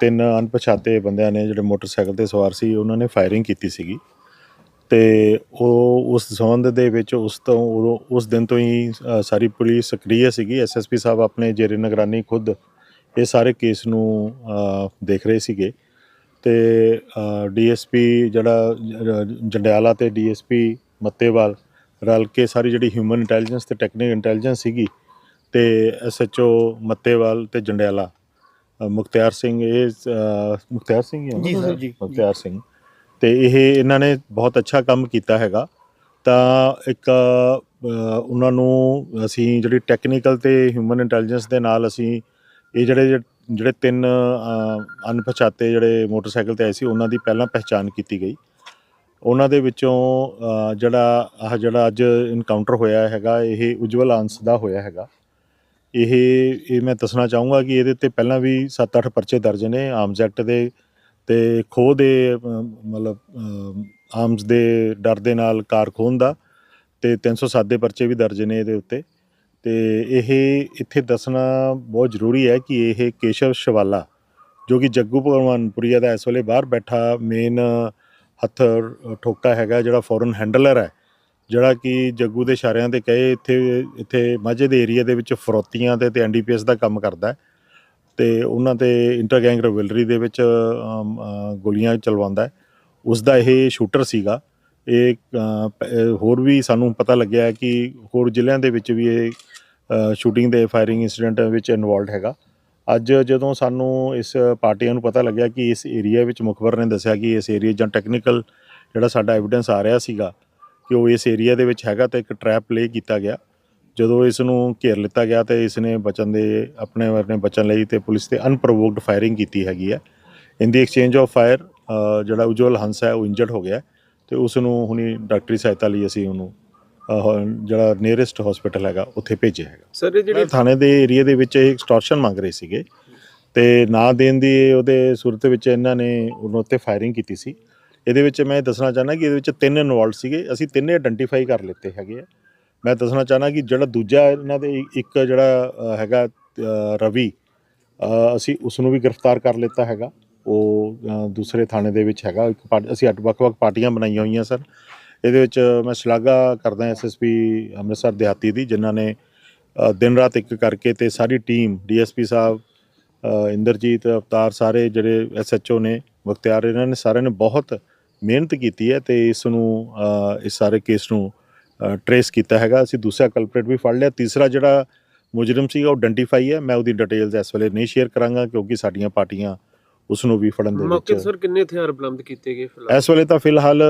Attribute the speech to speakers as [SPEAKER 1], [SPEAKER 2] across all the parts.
[SPEAKER 1] ਤਿੰਨ ਅਣਪਛਾਤੇ ਬੰਦਿਆਂ ਨੇ ਜਿਹੜੇ ਮੋਟਰਸਾਈਕਲ ਤੇ ਸਵਾਰ ਸੀ, ਉਹਨਾਂ ਨੇ ਫਾਇਰਿੰਗ ਕੀਤੀ ਸੀਗੀ। ਤੇ ਉਹ ਉਸ ਸੰਬੰਧ ਦੇ ਵਿੱਚ ਉਸ ਤੋਂ ਉਦੋਂ- ਉਸ ਦਿਨ ਤੋਂ ਹੀ ਸਾਰੀ ਪੁਲਿਸ ਸਕਰੀਏ ਸੀਗੀ। ਐਸਐਸਪੀ ਸਾਹਿਬ ਆਪਣੇ ਜੇਰੇ ਨਿਗਰਾਨੀ ਖੁਦ ਇਹ ਸਾਰੇ ਕੇਸ ਨੂੰ ਦੇਖ ਰਹੇ ਸੀਗੇ। ਤੇ ਡੀਐਸਪੀ ਜਿਹੜਾ ਜ- ਜੰਡਿਆਲਾ ਤੇ ਡੀਐਸਪੀ ਮੱਤੇਵਾਲ ਰਲ ਕੇ ਸਾਰੀ ਜਿਹੜੀ ਹਿਊਮਨ ਇੰਟੈਲੀਜੈਂਸ ਤੇ ਟੈਕਨੀਕਲ ਇੰਟੈਲੀਜੈਂਸ ਸੀਗੀ, ਤੇ ਐਸਐਚਓ ਮੱਤੇਵਾਲ ਤੇ ਜੰਡਿਆਲਾ ਮੁਖਤਿਆਰ ਸਿੰਘ ਇਹ ਅ, ਮੁਖਤਿਆਰ ਸਿੰਘ ਹੀ ਹੈ ਨਾ?
[SPEAKER 2] ਜੀ ਸਰ, ਜੀ।
[SPEAKER 1] ਮੁਖਤਿਆਰ ਸਿੰਘ ਤੇ ਇਹ ਇਹਨਾਂ ਨੇ ਬਹੁਤ ਅੱਛਾ ਕੰਮ ਕੀਤਾ ਹੈਗਾ ਤਾਂ ਇੱਕ ਅ, ਉਹਨਾਂ ਨੂੰ ਅਸੀਂ ਜਿਹੜੀ ਟੈਕਨੀਕਲ ਤੇ ਹਿਊਮਨ ਇੰਟੈਲੀਜੈਂਸ ਦੇ ਨਾਲ ਅਸੀਂ ਇਹ ਜਿਹੜੇ ਜਿਹੜੇ ਤਿੰਨ ਅ, ਅਣਪਛਾਤੇ ਜਿਹੜੇ ਮੋਟਰਸਾਈਕਲ ਤੇ ਆਏ ਸੀ ਉਹਨਾਂ ਦੀ ਪਹਿਲਾਂ ਪਹਿਚਾਣ ਕੀਤੀ ਗਈ ਉਹਨਾਂ ਦੇ ਵਿੱਚੋਂ ਅ, ਜਿਹੜਾ ਆਹ ਜਿਹੜਾ ਅੱਜ ਇਨਕਾਊਂਟਰ ਹੋਇਆ ਹੈਗਾ ਇਹ ਉਜਵਲ ਅੰਸ ਦਾ ਹੋਇਆ ਹੈਗਾ ਇਹ ਇਹ ਮੈਂ ਦੱਸਣਾ ਚਾਹੂੰਗਾ ਕਿ ਇਹਦੇ ਤੇ ਪਹਿਲਾਂ ਵੀ 7-8 ਪਰਚੇ ਦਰਜ ਨੇ ਆਰਮਸ ਐਕਟ ਦੇ ਤੇ ਖੋਹ ਦੇ ਮਤਲਬ ਆਰਮਸ ਦੇ ਡਰ ਦੇ ਨਾਲ ਕਾਰ ਖੋਹਣ ਦਾ ਤੇ 307 ਦੇ ਪਰਚੇ ਵੀ ਦਰਜ ਨੇ ਇਹਦੇ ਉੱਤੇ। ਤੇ ਇਹ ਇੱਥੇ ਦੱਸਣਾ ਬਹੁਤ ਜ਼ਰੂਰੀ ਹੈ ਕਿ ਇਹ ਕੇਸ਼ਵ ਸ਼ਵਾਲਾ, ਜੋ ਕਿ ਜੱਗੂ ਭਗਵਾਨਪੁਰੀਆ ਦਾ ਇਸ ਵੇਲੇ ਬਾਹਰ ਬੈਠਾ ਮੇਨ ਹੱਥ ਠੋਕਾ ਹੈਗਾ ਜਿਹੜਾ ਫੋਰਨ ਹੈਂਡਲਰ ਹੈ ਜਿਹੜਾ ਕਿ ਜੱਗੂ ਦੇ ਇਸ਼ਾਰਿਆਂ ਤੇ ਕਹੇ, ਇੱਥੇ ਇੱਥੇ ਮਾਝੇ ਦੇ ਏਰੀਆ ਦੇ ਵਿੱਚ ਫਰੋਤੀਆਂ ਤੇ ਤੇ ਐਨਡੀਪੀਐਸ ਦਾ ਕੰਮ ਕਰਦਾ ਹੈ ਤੇ ਉਹਨਾਂ ਤੇ ਇੰਟਰ ਗੈਂਗ ਰਿਵਲਰੀ ਦੇ ਵਿੱਚ ਗੋਲੀਆਂ ਚਲਵਾਉਂਦਾ ਹੈ। ਉਸ ਦਾ ਇਹ ਸ਼ੂਟਰ ਸੀਗਾ। ਇਹ ਹੋਰ ਵੀ ਸਾਨੂੰ ਪਤਾ ਲੱਗਿਆ ਕਿ ਹੋਰ ਜ਼ਿਲ੍ਹਿਆਂ ਦੇ ਵਿੱਚ ਵੀ ਇਹ ਸ਼ੂਟਿੰਗ ਦੇ ਫਾਇਰਿੰਗ ਇਨਸੀਡੈਂਟ ਵਿੱਚ ਇਨਵੋਲਡ ਹੈਗਾ। ਅੱਜ ਜਦੋਂ ਸਾਨੂੰ ਇਸ ਪਾਰਟੀਆਂ ਨੂੰ ਪਤਾ ਲੱਗਿਆ ਕਿ ਇਸ ਏਰੀਆ ਵਿੱਚ ਮੁਖਬਰ ਨੇ ਦੱਸਿਆ ਕਿ ਇਸ ਏਰੀਆ ਜਾਂ ਟੈਕਨੀਕਲ ਜਿਹੜਾ ਸਾਡਾ ਐਵੀਡੈਂਸ ਆ ਰਿਹਾ ਸੀਗਾ ਕਿ ਉਹ ਇਸ ਏਰੀਆ ਦੇ ਵਿੱਚ ਹੈਗਾ ਤਾਂ ਇੱਕ ਟਰੈਪ ਪਲੇ ਕੀਤਾ ਗਿਆ। ਜਦੋਂ ਇਸ ਨੂੰ ਘੇਰ ਲਿੱਤਾ ਗਿਆ ਤੇ ਇਸ ਨੇ ਬਚਣ ਦੇ ਆਪਣੇ ਵਰਨੇ ਬਚਣ ਲਈ ਤੇ ਪੁਲਿਸ ਤੇ ਅਨਪ੍ਰੋਵੋਕਡ ਫਾਇਰਿੰਗ ਕੀਤੀ ਹੈਗੀ ਹੈ। In the exchange of fire ਜਿਹੜਾ ਉਜਵਲ ਹੰਸ ਹੈ ਉਹ ਇੰਜਰਡ ਹੋ ਗਿਆ ਤੇ ਉਸ ਨੂੰ ਹੁਣੀ ਡਾਕਟਰੀ ਸਹਾਇਤਾ ਲਈ ਅਸੀਂ ਉਹਨੂੰ ਜਿਹੜਾ ਨੀਅਰੈਸਟ ਹਸਪੀਟਲ ਹੈਗਾ ਉੱਥੇ ਭੇਜਿਆ ਹੈਗਾ।
[SPEAKER 3] ਸਰ ਇਹ ਜਿਹੜੀ
[SPEAKER 1] ਥਾਣੇ ਦੇ ਏਰੀਆ ਦੇ ਵਿੱਚ ਇਹ ਐਕਸਟੋਰਸ਼ਨ ਮੰਗ ਰਹੇ ਸੀਗੇ ਤੇ ਨਾ ਦੇਣ ਦੀ ਉਹਦੇ ਸੂਰਤ ਵਿੱਚ ਇਹਨਾਂ ਨੇ ਉਹਨਾਂ ਉੱਤੇ ਫਾਇਰਿੰਗ ਕੀਤੀ ਸੀ। ਇਹਦੇ ਵਿੱਚ ਮੈਂ ਦੱਸਣਾ ਚਾਹਨਾ ਕਿ ਇਹਦੇ ਵਿੱਚ ਤਿੰਨ ਇਨਵੋਲਡ ਸੀਗੇ। ਅਸੀਂ ਤਿੰਨੇ ਆਇਡੈਂਟੀਫਾਈ ਕਰ ਲਿੱਤੇ ਹੈਗੇ ਆ। ਮੈਂ ਦੱਸਣਾ ਚਾਹਨਾ ਕਿ ਜਿਹੜਾ ਦੂਜਾ ਇਹਨਾਂ ਦੇ ਇੱਕ ਜਿਹੜਾ ਹੈਗਾ ਰਵੀ ਅਸੀਂ ਉਸ ਨੂੰ ਵੀ ਗ੍ਰਿਫਤਾਰ ਕਰ ਲਿੱਤਾ ਹੈਗਾ। ਉਹ ਦੂਸਰੇ ਥਾਣੇ ਦੇ ਵਿੱਚ ਹੈਗਾ। ਇੱਕ ਪਾਰਟੀ ਅਸੀਂ ਅੱਡ ਵੱਖ-ਵੱਖ ਪਾਰਟੀਆਂ ਬਣਾਈਆਂ ਹੋਈਆਂ ਸਰ ਇਹਦੇ ਵਿੱਚ ਮੈਂ ਸ਼ਲਾਘਾ ਕਰਦਾ ਐਸਐਸਪੀ ਅੰਮ੍ਰਿਤਸਰ ਦਿਹਾਤੀ ਦੀ, ਜਿਨ੍ਹਾਂ ਨੇ ਦਿਨ ਰਾਤ ਇੱਕ ਕਰਕੇ ਤੇ ਸਾਰੀ ਟੀਮ ਡੀਐਸਪੀ ਸਾਹਿਬ ਇੰਦਰਜੀਤ, ਅਵਤਾਰ ਸਾਰੇ ਜਿਹੜੇ ਐਸਐਚਓ ਨੇ, ਮੁਖਤਿਆਰ, ਇਹਨਾਂ ਨੇ ਸਾਰਿਆਂ ਨੇ ਬਹੁਤ ਮਿਹਨਤ ਕੀਤੀ ਹੈ ਤੇ ਇਸ ਨੂੰ ਇਸ ਸਾਰੇ ਕੇਸ ਨੂੰ ਟਰੇਸ ਕੀਤਾ ਹੈਗਾ। ਅਸੀਂ ਦੂਸਰਾ ਕਲਪਰੇਟ ਵੀ ਫੜ ਲਿਆ। ਤੀਸਰਾ ਜਿਹੜਾ ਮੁਜਰਮ ਸੀਗਾ ਉਹ ਆਇਡੈਂਟੀਫਾਈ ਹੈ। ਮੈਂ ਉਹਦੀ ਡਿਟੇਲਸ ਇਸ ਵੇਲੇ ਨਹੀਂ ਸ਼ੇਅਰ ਕਰਾਂਗਾ ਕਿਉਂਕਿ ਸਾਡੀਆਂ ਪਾਰਟੀਆਂ ਉਸ ਨੂੰ ਵੀ ਫੜਨ ਦੇ
[SPEAKER 3] ਮੌਕੇ ਤੇ
[SPEAKER 1] ਵਿੱਚ
[SPEAKER 3] ਸਰ ਕਿੰਨੇ ਹਥਿਆਰ ਬਰਾਮਦ ਕੀਤੇ ਗਏ ਫਿਲਹਾਲ?
[SPEAKER 1] ਇਸ ਵੇਲੇ ਤਾਂ ਫਿਲਹਾਲ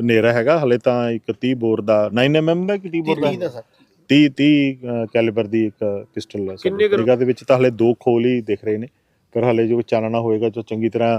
[SPEAKER 1] ਹਨੇਰਾ ਹੈਗਾ। ਹਲੇ ਤਾਂ ਇੱਕ 30 ਬੋਰ ਦਾ 9mm ਦਾ ਕਿ 30 ਬੋਰ ਦਾ?
[SPEAKER 2] ਦਾ ਸਰ।
[SPEAKER 1] 30 30 ਕੈਲੀਬਰ ਦੀ ਇੱਕ ਪਿਸਟਲ ਹੈ ਨਿਗਾਹ ਦੇ ਵਿੱਚ ਤਾਂ ਹਲੇ ਦੋ ਖੋਲ ਹੀ ਦਿਖ ਰਹੇ ਨੇ। ਪਰ ਹਲੇ ਜੋ ਚਾਨਣਾ ਹੋਏਗਾ ਜੋ ਚੰਗੀ ਤਰ੍ਹਾਂ